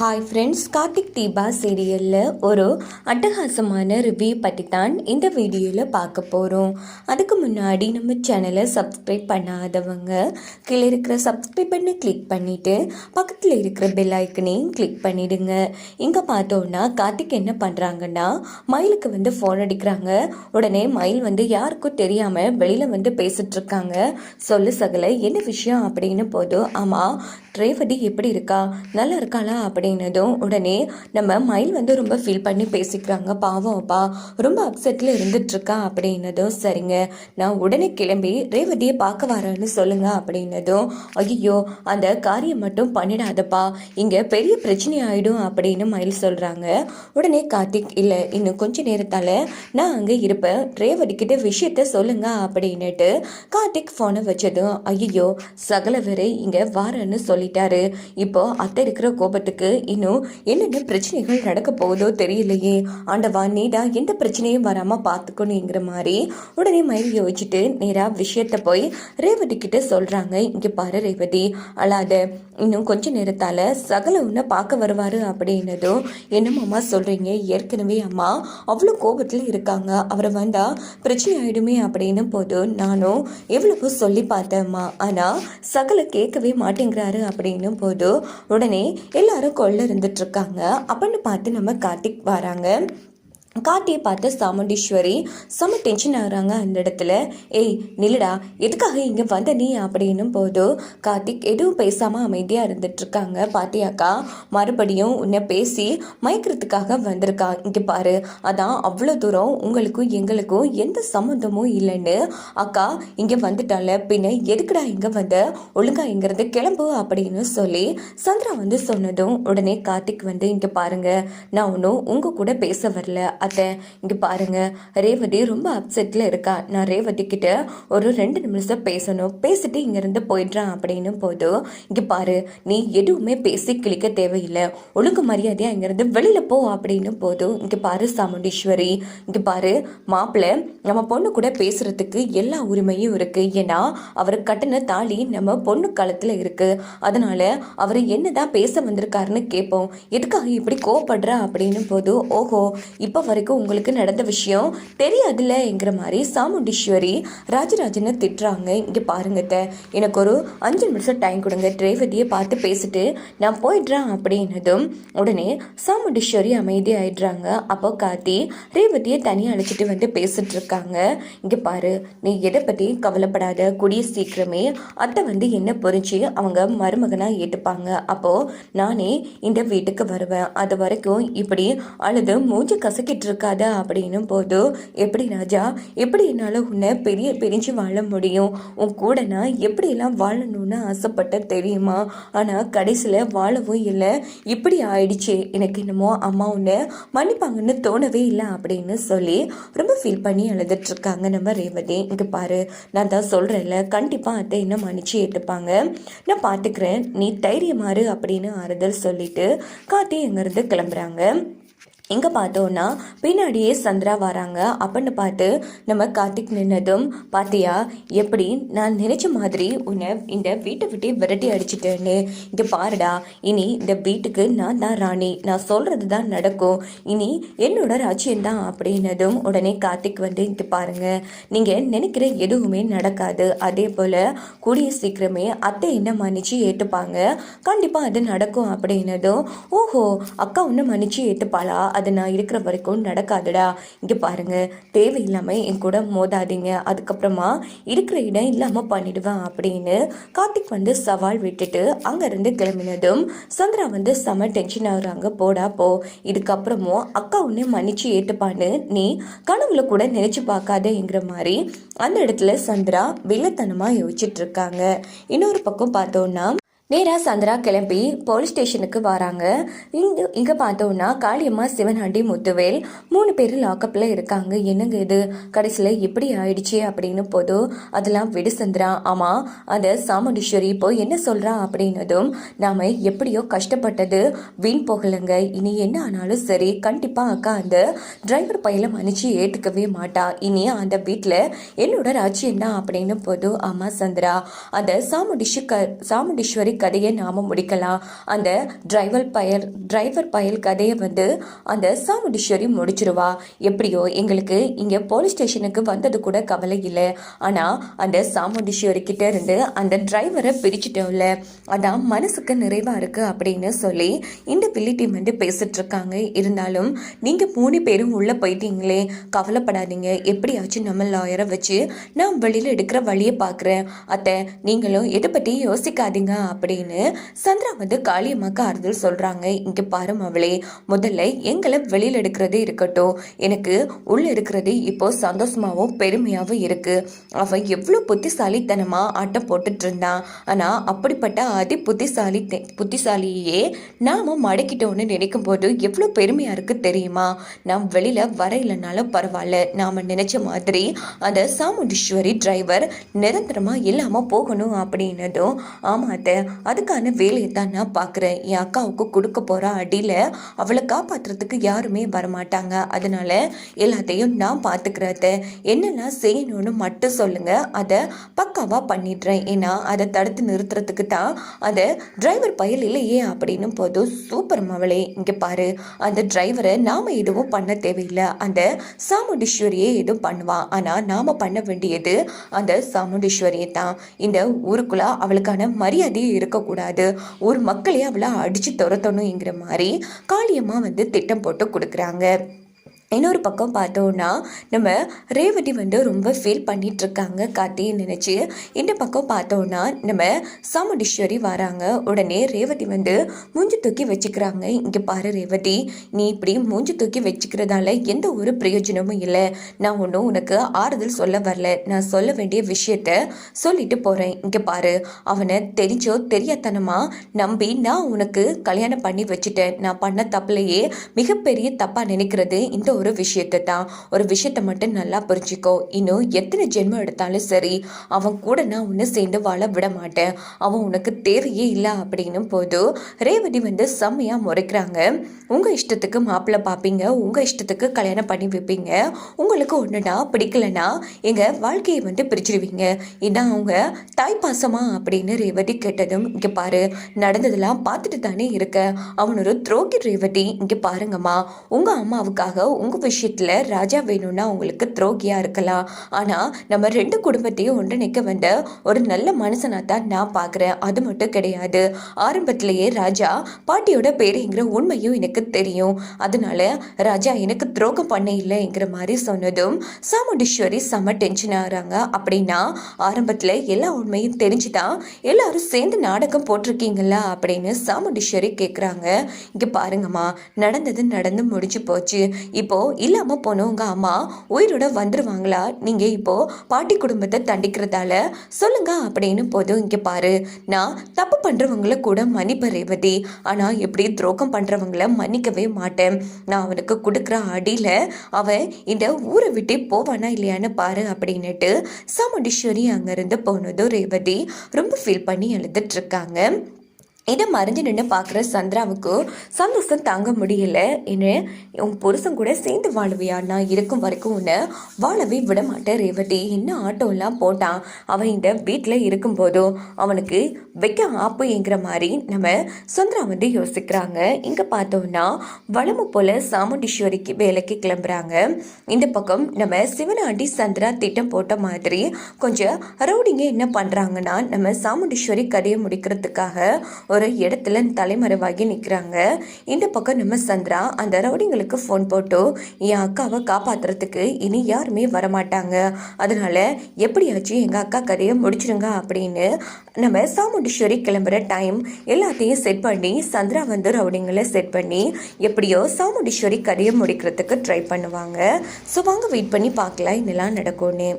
Hi friends Karthik Deepa சீரியலில் ஒரு அட்டகாசமான ரிவ்யூ பற்றி தான் இந்த வீடியோவில் பார்க்க போகிறோம் அதுக்கு முன்னாடி நம்ம சேனலை சப்ஸ்கிரைப் பண்ணாதவங்க கீழே இருக்கிற சப்ஸ்கிரைப் பண்ணி கிளிக் பண்ணிவிட்டு பக்கத்தில் இருக்கிற பெல் ஐக்கனையும் கிளிக் பண்ணிவிடுங்க இங்கே பார்த்தோன்னா கார்த்திக் என்ன பண்ணுறாங்கன்னா மயிலுக்கு வந்து ஃபோன் அடிக்கிறாங்க. உடனே மயில் வந்து யாருக்கும் தெரியாமல் வெளியில் வந்து பேசிகிட்ருக்காங்க சொல்லு சகல என்ன விஷயம் அப்படின்னு போதும் ஆமாம் ரேவதி எப்படி இருக்கா? நல்லா இருக்காளா? அப்படின்னு அப்படின்னதும் உடனே நம்ம மயில் வந்து ரொம்ப ஃபீல் பண்ணி பேசிக்கிறாங்க. பாவம் அப்பா ரொம்ப அப்செட்டில் இருந்துட்டுருக்கா அப்படின்னதும் சரிங்க நான் உடனே கிளம்பி ரேவதியை பார்க்க வரேன்னு சொல்லுங்க. அப்படின்னதும் ஐயோ அந்த காரியம் மட்டும் பண்ணிடாதப்பா இங்கே பெரிய பிரச்சனை ஆகிடும் அப்படின்னு மயில் சொல்கிறாங்க உடனே கார்த்திக் இல்லை இன்னும் கொஞ்ச நேரத்தால் நான் அங்கே இருப்பேன். ரேவதி கிட்ட விஷயத்த சொல்லுங்க. அப்படின்னுட்டு கார்த்திக் ஃபோனை வச்சதும் ஐயோ சகல வரை இங்கே வாரேன்னு சொல்லிட்டாரு. இப்போ அத்தை இருக்கிற கோபத்துக்கு இன்னும் என்னென்ன பிரச்சனைகள் நடக்க போகுதோ தெரியலையே. ஆண்டவா நீடா எந்த பிரச்சனையும் வராமல் பார்த்துக்கணுங்கிற மாதிரி உடனே மயில் யோசிச்சுட்டு நேராக விஷயத்த போய் ரேவதி கிட்ட சொல்கிறாங்க இங்கே பாரு ரேவதி அழாத இன்னும் கொஞ்ச நேரத்தால் சகல உன்னை பார்க்க வருவார் அப்படின்னதும் அம்மா சொல்கிறீங்க ஏற்கனவே அம்மா அவ்வளோ கோபத்தில் இருக்காங்க. அவரை வந்தால் பிரச்சனை ஆயிடுமே அப்படின்னு போதும் நானும் எவ்வளவோ சொல்லி பார்த்தேம்மா. ஆனால் சகல கேட்கவே மாட்டேங்கிறாரு அப்படின்னும் போது உடனே எல்லாரும் கொள்ள இருந்துட்டு இருக்காங்க. அப்படின்னு பார்த்து நம்ம கார்த்திக் வராங்க. கார்த்தியை பார்த்து சாமுண்டீஸ்வரி செம்ம டென்ஷன் ஆகுறாங்க அந்த இடத்துல. ஏய் நில்லடா எதுக்காக இங்கே வந்த நீ? அப்படின்னும் போது கார்த்திக் எதுவும் பேசாமல் அமைதியாக இருந்துட்டுருக்காங்க. பாத்தியாக்கா மறுபடியும் உன்னை பேசி மயக்கிறதுக்காக வந்திருக்கா? இங்கே பாரு அதான் அவ்வளோ தூரம் உங்களுக்கும் எங்களுக்கும் எந்த சம்மந்தமும் இல்லைன்னு. அக்கா இங்கே வந்துட்டால பின்ன எதுக்குடா இங்கே வந்த? ஒழுங்கா இங்கிருந்து கிளம்பு அப்படின்னு சொல்லி சந்திரா வந்து சொன்னதும் உடனே கார்த்திக் வந்து இங்கே பாருங்க நான் ஒன்றும் உங்கள் கூட பேச வரல. அத்தை இங்கே பாருங்க. ரேவதி ரொம்ப அப்செட்டில் இருக்கா. நான் ரேவதி கிட்ட ஒரு ரெண்டு நிமிஷம் பேசணும். பேசிட்டு இங்கேருந்து போயிடுறான் அப்படின்னு போதும் இங்கே பாரு நீ எதுவுமே பேசி கிளிக்க தேவையில்லை. ஒழுங்கு மரியாதையாக இங்கேருந்து வெளியில் போ அப்படின்னு போதும் இங்கே பாரு சாமுண்டீஸ்வரி. இங்கே பாரு மாப்பிள்ளை நம்ம பொண்ணு கூட பேசுறதுக்கு எல்லா உரிமையும் இருக்கு. ஏன்னா அவர் கட்டின தாலி நம்ம பொண்ணு காலத்தில் இருக்கு. அதனால அவர் என்னதான் பேச வந்திருக்காருன்னு கேட்போம் எதுக்காக இப்படி கோவப்படுறா அப்படின்னு போது ஓஹோ இப்போ வரைக்கும் உங்களுக்கு நடந்த விஷயம் தெரியாதுல்லங்கிற மாதிரி சாமுண்டீஸ்வரி ராஜராஜனை திட்டுறாங்க. இங்கே பாருங்கத்த எனக்கு ஒரு அஞ்சு நிமிஷம் டைம் கொடுங்க. ரேவதியை பார்த்து பேசிட்டு நான் போயிடுறேன் அப்படின்னதும் உடனே சாமுண்டீஸ்வரி அமைதி ஆயிடுறாங்க அப்போ காத்தி ரேவதியை தனியாக அழைச்சிட்டு வந்து பேசிட்டு இருக்காங்க. இங்கே பாரு நீ எதை பற்றி கவலைப்படாத. கூடிய சீக்கிரமே அத்தை வந்து என்ன புரிஞ்சு அவங்க மருமகனாக ஏற்றுப்பாங்க அப்போது நானே இந்த வீட்டுக்கு வருவேன். அது வரைக்கும் இப்படி அழுது மூஞ்சி கசக்கிட்டு இருக்காத அப்படின்னும் போது எப்படி ராஜா எப்படி என்னால் உன்னை பெரிய பிரிஞ்சு வாழ முடியும்? உன் கூட நான் எப்படியெல்லாம் வாழணும்னு ஆசைப்பட்ட தெரியுமா? ஆனால் கடைசியில் வாழவும் இல்லை. இப்படி ஆயிடுச்சு. எனக்கு என்னமோ அம்மா உன்னை மன்னிப்பாங்கன்னு தோணவே இல்லை அப்படின்னு சொல்லி ரொம்ப ஃபீல் பண்ணி அழுதுட்ருக்காங்க நம்ம ரேவதி. இங்கே பாரு நான் தான் சொல்கிறேன்ல கண்டிப்பாக அத்தை என்ன மன்னிச்சு ஏற்றுப்பாங்க நான் பார்த்துக்கிறேன் நீ தைரியமாறு அப்படின்னு ஆறுதல் சொல்லிட்டு காத்தி எங்கேருந்து கிளம்புறாங்க. எங்கே பார்த்தோன்னா பின்னாடியே சந்திரா வராங்க. அப்படின்னு பார்த்து நம்ம கார்த்திக் நின்னதும் பார்த்தியா எப்படி நான் நினைச்ச மாதிரி உன்னை இந்த வீட்டை விட்டு விரட்டி அடிச்சிட்டேன்னு இங்கே பாருடா இனி இந்த வீட்டுக்கு நான் தான் ராணி. நான் சொல்கிறது தான் நடக்கும். இனி என்னோட ராஜ்யம் தான். அப்படின்னதும் உடனே கார்த்திக் வந்து இங்கே பாருங்க நீங்கள் நினைக்கிற எதுவுமே நடக்காது. அதே போல் கூடிய சீக்கிரமே அத்தை என்ன மன்னிச்சு ஏற்றுப்பாங்க கண்டிப்பாக அது நடக்கும். அப்படின்னதும் ஓஹோ அக்கா ஒன்று மன்னிச்சு ஏற்றுப்பாளா அது நான் இருக்கிற வரைக்கும் நடக்காதுடா. இங்கே பாருங்க தேவையில்லாமல் என் கூட மோதாதீங்க. அதுக்கப்புறமா இருக்கிற இடம் இல்லாமல் பண்ணிடுவேன் அப்படின்னு கார்த்திக் வந்து சவால் விட்டுட்டு அங்கேருந்து கிளம்பினதும் சந்திரா வந்து செம டென்ஷன் ஆகுறாங்க போடா போ. இதுக்கப்புறமும் அக்கா உன்னை மன்னிச்சு ஏற்றுப்பான்னு நீ கனவுல கூட நினைச்சு பார்க்காதேங்கிற மாதிரி அந்த இடத்துல சந்திரா வில்லத்தனமாக யோசிச்சுட்டு இருக்காங்க. இன்னொரு பக்கம் பார்த்தோன்னா நேராக சந்திரா கிளம்பி போலீஸ் ஸ்டேஷனுக்கு வராங்க. இங்கே இங்கே பார்த்தோன்னா காளியம்மா சிவனாண்டி முத்துவேல் மூணு பேர் லாக்கப்பில் இருக்காங்க. என்னங்க இது? கடைசியில் எப்படி ஆயிடுச்சு அப்படின்னு போதும் அதெல்லாம் விடு சந்திரா. ஆமாம் அதை சாமுண்டீஸ்வரி இப்போ என்ன சொல்கிறா அப்படின்னதும் நாம் எப்படியோ கஷ்டப்பட்டது வீண் போகலைங்க. இனி என்ன ஆனாலும் சரி கண்டிப்பாக அக்கா அந்த டிரைவர் பையில மன்னிச்சு ஏற்றுக்கவே மாட்டா. இனி அந்த வீட்டில் என்னோட ராஜ்யம் தான் அப்படின்னு போதும் ஆமாம் சந்திரா. அந்த சாமுண்டீஸ்வரி க சாமுண்டீஸ்வரி கதையை நாம் முடிக்கலாம். அந்த டிரைவர் பயல் டிரைவர் பயல் கதையை வந்து அந்த சாமுண்டீஸ்வரி முடிச்சிருவா. எப்படியோ எங்களுக்கு இங்கே போலீஸ் ஸ்டேஷனுக்கு வந்தது கூட கவலை இல்லை. ஆனால் அந்த சாமுண்டீஸ்வரி கிட்டே இருந்து அந்த டிரைவரை பிரிச்சுட்டோம்ல. அதான் மனசுக்கு நிறைவாக இருக்குது அப்படின்னு சொல்லி இந்த பில்லி டீம் வந்து பேசிகிட்ருக்காங்க இருந்தாலும் நீங்கள் மூணு பேரும் உள்ளே போயிட்டீங்களே. கவலைப்படாதீங்க. எப்படியாச்சும் நம்ம லாயரை வச்சு நான் வெளியில் எடுக்கிற வழியை பார்க்குறேன். அத்தை நீங்களும் எதை பற்றி யோசிக்காதீங்க. அப்படி அப்படின்னு சந்திரா வந்து காளியம்மாக்கு ஆறுதல் சொல்கிறாங்க இங்கே பாரு அவளே முதல்ல எங்களை வெளியில் எடுக்கிறதே இருக்கட்டும். எனக்கு உள்ளே இருக்கிறது இப்போ சந்தோஷமாகவும் பெருமையாகவும் இருக்கு. அவன் எவ்வளோ புத்திசாலித்தனமாக ஆட்டம் போட்டுட்டு இருந்தான் ஆனால் அப்படிப்பட்ட அதி புத்திசாலி புத்திசாலியே நாம் மடக்கிட்டோன்னு நினைக்கும் போது எவ்வளோ பெருமையாக இருக்கு தெரியுமா? நாம் வெளியில் வர இல்லைனாலும் பரவாயில்ல. நாம் நினைச்ச மாதிரி அந்த சாமுண்டீஸ்வரி டிரைவர் நிரந்தரமாக இல்லாமல் போகணும் அப்படின்னதும் ஆமாம் அத்தை அதுக்கான வேலையை தான் நான் பார்க்குறேன். என் அக்காவுக்கு கொடுக்க போகிற அடியில் அவளை காப்பாற்றுறதுக்கு யாருமே வரமாட்டாங்க. அதனால் எல்லாத்தையும் நான் பார்த்துக்கிறத என்னெல்லாம் செய்யணும்னு மட்டும் சொல்லுங்கள் அதை பக்காவாக பண்ணிடுறேன். ஏன்னா அதை தடுத்து நிறுத்துறதுக்கு தான் அதை டிரைவர் பயல் இல்லையே அப்படின்னு போதும் சூப்பர் மவளே இங்கே பாரு. அந்த டிரைவரை நாம் எதுவும் பண்ண தேவையில்லை. அந்த சாமுண்டீஸ்வரியே எதுவும் பண்ணுவான் ஆனால் நாம் பண்ண வேண்டியது அந்த சாமுண்டீஸ்வரியை தான். இந்த ஊருக்குள்ளே அவளுக்கான மரியாதையே இருக்கக்கூடாது. ஒரு மக்களே அவளை அடித்து துரத்தணுங்கிற மாதிரி காளியம்மா வந்து திட்டம் போட்டு கொடுக்குறாங்க. இன்னொரு பக்கம் பார்த்தோன்னா நம்ம ரேவதி வந்து ரொம்ப ஃபீல் பண்ணிகிட்ருக்காங்க கார்த்தியை நினச்சி. இந்த பக்கம் பார்த்தோன்னா நம்ம சாமுண்டீஸ்வரி வராங்க. உடனே ரேவதி வந்து மூஞ்சி தூக்கி வச்சுக்கிறாங்க. இங்கே பாரு ரேவதி நீ இப்படி மூஞ்சி தூக்கி வச்சுக்கிறதால எந்த ஒரு பிரயோஜனமும் இல்லை. நான் ஒன்றும் உனக்கு ஆறுதல் சொல்ல வரல. நான் சொல்ல வேண்டிய விஷயத்த சொல்லிட்டு போகிறேன் இங்கே பாரு அவனை தெரிஞ்சோ தெரியாதனமா நம்பி நான் உனக்கு கல்யாணம் பண்ணி வச்சுட்டேன். நான் பண்ண தப்புலையே மிகப்பெரிய தப்பாக நினைக்கிறது இந்த ஒரு விஷயத்தை தான். ஒரு விஷயத்தை மட்டும் நல்லா புரிஞ்சுக்கோ. இன்னும் எத்தனை ஜென்மம் எடுத்தாலும் சரி அவன் கூட நான் உன்னை சேர்ந்து வாழ விட மாட்டேன். அவன் உனக்கு தேவையே இல்லை அப்படின்னும் போது ரேவதி வந்து செம்மையாக முறைக்கிறாங்க. உங்கள் இஷ்டத்துக்கு மாப்பிள்ளை பார்ப்பீங்க உங்கள் இஷ்டத்துக்கு கல்யாணம் பண்ணி வைப்பீங்க. உங்களுக்கு ஒன்றுனா பிடிக்கலனா எங்கள் வாழ்க்கையை வந்து பிரிச்சிருவீங்க. இதான் அவங்க தாய் பாசமா அப்படின்னு ரேவதி கேட்டதும் இங்கே பாரு நடந்ததெல்லாம் பார்த்துட்டு தானே இருக்க அவனொரு துரோகி ரேவதி. இங்கே பாருங்கம்மா. உங்கள் அம்மாவுக்காக உங்கள் விஷயத்தில் ராஜா வேணும்னா உங்களுக்கு துரோகியாக இருக்கலாம். ஆனால் நம்ம ரெண்டு குடும்பத்தையும் ஒன்றிணைக்க வந்த ஒரு நல்ல மனுஷனாக தான் நான் பார்க்குறேன் அது மட்டும் கிடையாது. ஆரம்பத்திலேயே ராஜா பாட்டியோட பேருங்கிற உண்மையும் எனக்கு தெரியும். அதனால ராஜா எனக்கு துரோகம் பண்ண இல்லைங்கிற மாதிரி சொன்னதும் சாமுண்டீஸ்வரி செம்ம டென்ஷன் ஆகிறாங்க அப்படின்னா ஆரம்பத்தில் எல்லா உண்மையும் தெரிஞ்சுதான் எல்லாரும் சேர்ந்து நாடகம் போட்டிருக்கீங்களா அப்படின்னு சாமுண்டீஸ்வரி கேட்குறாங்க இங்கே பாருங்கம்மா நடந்தது நடந்து முடிஞ்சு போச்சு. இப்போ இல்லாம போனவங்க அம்மா உயிரோட வந்துடுவாங்களா நீங்கள் இப்போது பாட்டி குடும்பத்தை தண்டிக்கிறதால சொல்லுங்க அப்படின்னு போதும் இங்கே பாரு. நான் தப்பு பண்ணுறவங்கள கூட மன்னிப்பேன் ரேவதி. ஆனால் எப்படி துரோகம் பண்ணுறவங்கள மன்னிக்கவே மாட்டேன். நான் அவனுக்கு கொடுக்குற அடியில் அவன் இந்த ஊரை விட்டு போவானா இல்லையான்னு பாரு அப்படின்னுட்டு சாமுண்டீஸ்வரி அங்கேருந்து போனதும் ரேவதி ரொம்ப ஃபீல் பண்ணி எழுதிட்டுருக்காங்க இதை மறைஞ்சு நின்று பார்க்குற சந்திராவுக்கு சந்தோஷம் தாங்க முடியல. என்ன உன் புருஷன் கூட சேர்ந்து வாழுவியா? நான் இருக்கும் வரைக்கும் உன்னை வாழவே விட மாட்டேன் ரேவதி. என்ன ஆட்டோலாம் போட்டான்? அவன் இந்த வீட்டில் இருக்கும்போதும் அவனுக்கு வைக்க ஆப்புங்கிற மாதிரி நம்ம சந்திரா வந்து யோசிக்கிறாங்க. இங்கே பார்த்தோம்னா வளமு போல் சாமுண்டீஸ்வரிக்கு வேலைக்கு கிளம்புறாங்க. இந்த பக்கம் நம்ம சிவனாண்டி சந்திரா திட்டம் போட்ட மாதிரி கொஞ்சம் ரவுடிங்க என்ன பண்ணுறாங்கன்னா நம்ம சாமுண்டீஸ்வரி கதையை முடிக்கிறதுக்காக ஒரு இடத்துல தலைமறைவாகி நிற்கிறாங்க இந்த பக்கம் நம்ம சந்திரா அந்த ரவுடிங்களுக்கு ஃபோன் போட்டு என் அக்காவை காப்பாற்றுறதுக்கு இனி யாருமே வரமாட்டாங்க. அதனால் எப்படியாச்சும் எங்கள் அக்கா கதையை முடிச்சிருங்க அப்படின்னு நம்ம சாமுண்டி சாமுண்டீஸ்வரி கிளம்புற டைம் எல்லாத்தையும் செட் பண்ணி சந்திரா வந்து ரவுடிங்களை செட் பண்ணி எப்படியோ சாமுண்டீஸ்வரி கதையை முடிக்கிறதுக்கு ட்ரை பண்ணுவாங்க. ஸோ வாங்க வெயிட் பண்ணி பார்க்கலாம் என்னெல்லாம் நடக்கும்னு.